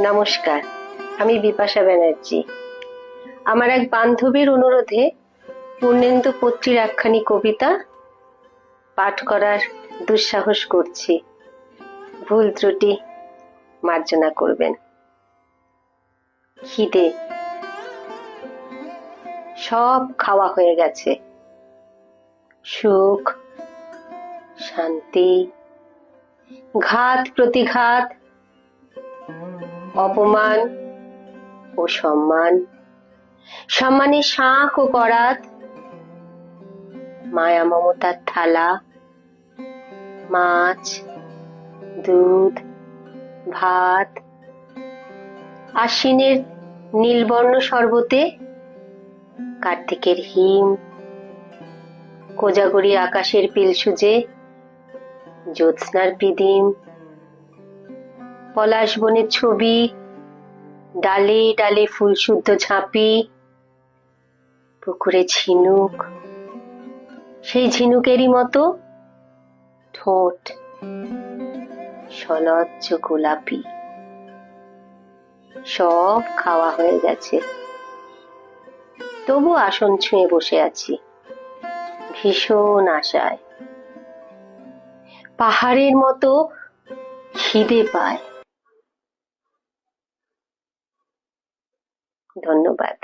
নমস্কার, আমি বিপাশা ব্যানার্জি। আমার এক বান্ধবীর অনুরোধে পূর্ণেন্দু পত্রীর একখানি কবিতা পাঠ করার দুঃসাহস করছি। ভুল ত্রুটি মার্জনা করবেন। খিদে। সব খাওয়া হয়ে গেছে। সুখ, শান্তি, ঘাত প্রতিঘাত অপমান ও সম্মান। সম্মানের শাঁখ ও করাত, মায়া মমতার থালা, মাছ, দুধ, ভাত, আশ্বিনের নীলবর্ণ শরবতে, কার্তিকের হিম, কোজাগরি আকাশের পিল সুজে জ্যোৎস্নার পিদিম পলাশ বনের ছবি, ডালে ডালে ফুল শুদ্ধ ঝাঁপি, পুকুরে ঝিনুক। সেই ঝিনুকেরই মতো ঠোঁট, সলজ্জ গোলাপি। সব খাওয়া হয়ে গেছে। তবু আসন ছুঁয়ে বসে আছি। ভীষণ আশায়। পাহাড়ের মতো খিদে পায়। ধন্যবাদ